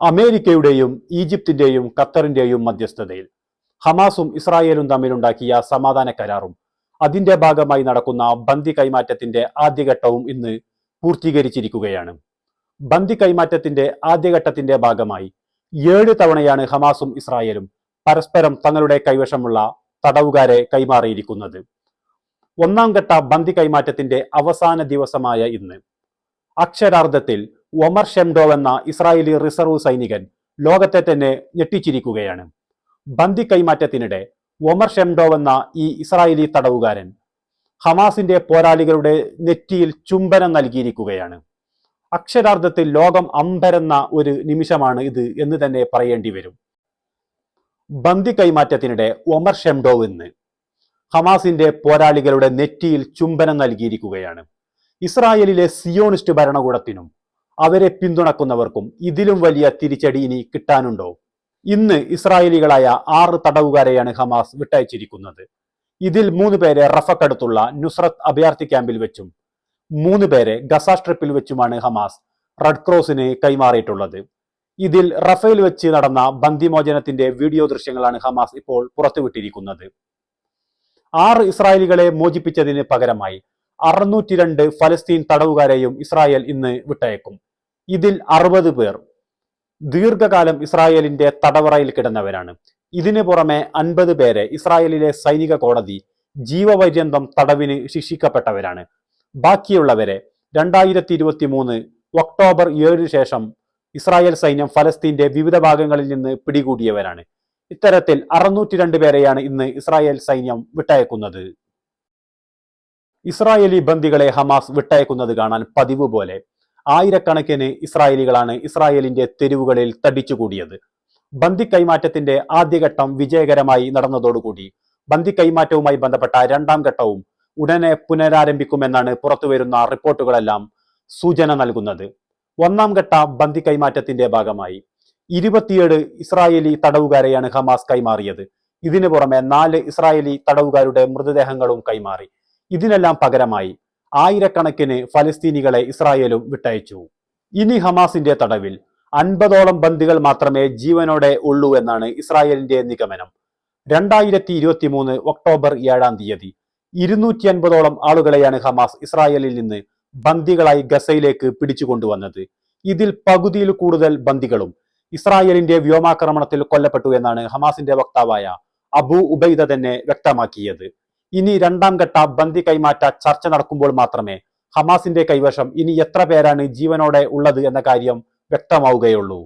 അമേരിക്കയുടെയും ഈജിപ്തിന്റെയും ഖത്തറിന്റെയും മധ്യസ്ഥതയിൽ. ഹമാസും ഇസ്രായേലും തമ്മിലുണ്ടാക്കിയ സമാധാന കരാറും അതിന്റെ ഭാഗമായി നടക്കുന്ന ബന്ദി കൈമാറ്റത്തിന്റെ ആദ്യഘട്ടവും ഇന്ന് പൂർത്തീകരിച്ചിരിക്കുകയാണ്. ബന്ദി കൈമാറ്റത്തിന്റെ ആദ്യഘട്ടത്തിന്റെ ഭാഗമായി ഏഴ് തവണയാണ് ഹമാസും ഇസ്രായേലും പരസ്പരം തങ്ങളുടെ കൈവശമുള്ള തടവുകാരെ കൈമാറിയിരിക്കുന്നത്. ഒന്നാം ഘട്ട ബന്ദി കൈമാറ്റത്തിന്റെ അവസാന ദിവസമായ ഇന്ന്. അക്ഷരാർത്ഥത്തിൽ ഒമർ ഷെംഡോ എന്ന ഇസ്രായേലി റിസർവ് സൈനികൻ ലോകത്തെ തന്നെ ഞെട്ടിച്ചിരിക്കുകയാണ്. ബന്ദി കൈമാറ്റത്തിനിടെ ഒമർ ഷെംഡോ എന്ന ഈ ഇസ്രായേലി തടവുകാരൻ ഹമാസിന്റെ പോരാളികളുടെ നെറ്റിയിൽ ചുംബനം നൽകിയിരിക്കുകയാണ്. അക്ഷരാർത്ഥത്തിൽ ലോകം അമ്പരന്ന ഒരു നിമിഷമാണ് ഇത് എന്ന് തന്നെ പറയേണ്ടി വരും. ബന്ദി കൈമാറ്റത്തിനിടെ ഒമർ ഷെംഡോ എന്ന് ഹമാസിന്റെ പോരാളികളുടെ നെറ്റിയിൽ ചുംബനം നൽകിയിരിക്കുകയാണ്. ഇസ്രായേലിലെ സിയോണിസ്റ്റ് ഭരണകൂടത്തിനും അവരെ പിന്തുണക്കുന്നവർക്കും ഇതിലും വലിയ തിരിച്ചടി ഇനി കിട്ടാനുണ്ടോ? ഇന്ന് ഇസ്രായേലികളായ ആറ് തടവുകാരെയാണ് ഹമാസ് വിട്ടയച്ചിരിക്കുന്നത്. ഇതിൽ മൂന്ന് പേരെ റഫക്കടുത്തുള്ള നുസ്രത്ത് അഭയാർത്ഥി ക്യാമ്പിൽ വെച്ചും മൂന്ന് പേരെ ഗസ സ്ട്രിപ്പിൽ വെച്ചുമാണ് ഹമാസ് റെഡ് ക്രോസിന് കൈമാറിയിട്ടുള്ളത്. ഇതിൽ റഫേൽ വെച്ച് നടന്ന ബന്ദിമോചനത്തിന്റെ വീഡിയോ ദൃശ്യങ്ങളാണ് ഹമാസ് ഇപ്പോൾ പുറത്തുവിട്ടിരിക്കുന്നത്. ആറ് ഇസ്രായേലികളെ മോചിപ്പിച്ചതിന് പകരമായി അറുന്നൂറ്റി രണ്ട് ഫലസ്തീൻ തടവുകാരെയും ഇസ്രായേൽ ഇന്ന് വിട്ടയക്കും. ഇതിൽ അറുപത് പേർ ദീർഘകാലം ഇസ്രായേലിന്റെ തടവറയിൽ കിടന്നവരാണ്. ഇതിനു പുറമെ അൻപത് പേരെ ഇസ്രായേലിലെ സൈനിക കോടതി ജീവപര്യന്തം തടവിന് ശിക്ഷിക്കപ്പെട്ടവരാണ്. ബാക്കിയുള്ളവരെ രണ്ടായിരത്തി ഇരുപത്തി മൂന്ന് ഒക്ടോബർ ഏഴിന് ശേഷം ഇസ്രായേൽ സൈന്യം ഫലസ്തീന്റെ വിവിധ ഭാഗങ്ങളിൽ നിന്ന് പിടികൂടിയവരാണ്. ഇത്തരത്തിൽ അറുന്നൂറ്റി രണ്ട് പേരെയാണ് ഇന്ന് ഇസ്രായേൽ സൈന്യം വിട്ടയക്കുന്നത്. ഇസ്രായേലി ബന്ദികളെ ഹമാസ് വിട്ടയക്കുന്നത് കാണാൻ പതിവ് പോലെ ആയിരക്കണക്കിന് ഇസ്രായേലികളാണ് ഇസ്രായേലിന്റെ തെരുവുകളിൽ തടിച്ചുകൂടിയത്. ബന്ദി കൈമാറ്റത്തിന്റെ ആദ്യഘട്ടം വിജയകരമായി നടന്നതോടുകൂടി ബന്ദി കൈമാറ്റവുമായി ബന്ധപ്പെട്ട രണ്ടാം ഘട്ടവും ഉടനെ പുനരാരംഭിക്കുമെന്നാണ് പുറത്തുവരുന്ന റിപ്പോർട്ടുകളെല്ലാം സൂചന നൽകുന്നത്. ഒന്നാം ഘട്ട ബന്ദി കൈമാറ്റത്തിന്റെ ഭാഗമായി ഇരുപത്തിയേഴ് ഇസ്രായേലി തടവുകാരെയാണ് ഹമാസ് കൈമാറിയത്. ഇതിനു പുറമെ നാല് ഇസ്രായേലി തടവുകാരുടെ മൃതദേഹങ്ങളും കൈമാറി. ഇതിനെല്ലാം പകരമായി ആയിരക്കണക്കിന് ഫലസ്തീനികളെ ഇസ്രായേലും വിട്ടയച്ചു. ഇനി ഹമാസിന്റെ തടവിൽ അൻപതോളം ബന്ദികൾ മാത്രമേ ജീവനോടെ ഉള്ളൂ എന്നാണ് ഇസ്രായേലിന്റെ നിഗമനം. രണ്ടായിരത്തി ഇരുപത്തി മൂന്ന് ഒക്ടോബർ ഏഴാം തീയതി ഇരുന്നൂറ്റി അൻപതോളം ആളുകളെയാണ് ഹമാസ് ഇസ്രായേലിൽ നിന്ന് ബന്ദികളായി ഗസയിലേക്ക് പിടിച്ചുകൊണ്ടുവന്നത്. ഇതിൽ പകുതിയിൽ കൂടുതൽ ബന്ദികളും ഇസ്രായേലിന്റെ വ്യോമാക്രമണത്തിൽ കൊല്ലപ്പെട്ടു എന്നാണ് ഹമാസിന്റെ വക്താവായ അബു ഉബൈദ തന്നെ വ്യക്തമാക്കിയത്. ഇനി രണ്ടാം ഘട്ട ബന്ദി കൈമാറ്റ ചർച്ച നടക്കുമ്പോൾ മാത്രമേ ഹമാസിന്റെ കൈവശം ഇനി എത്ര പേരാണ് ജീവനോടെ ഉള്ളത് എന്ന കാര്യം വ്യക്തമാവുകയുള്ളൂ.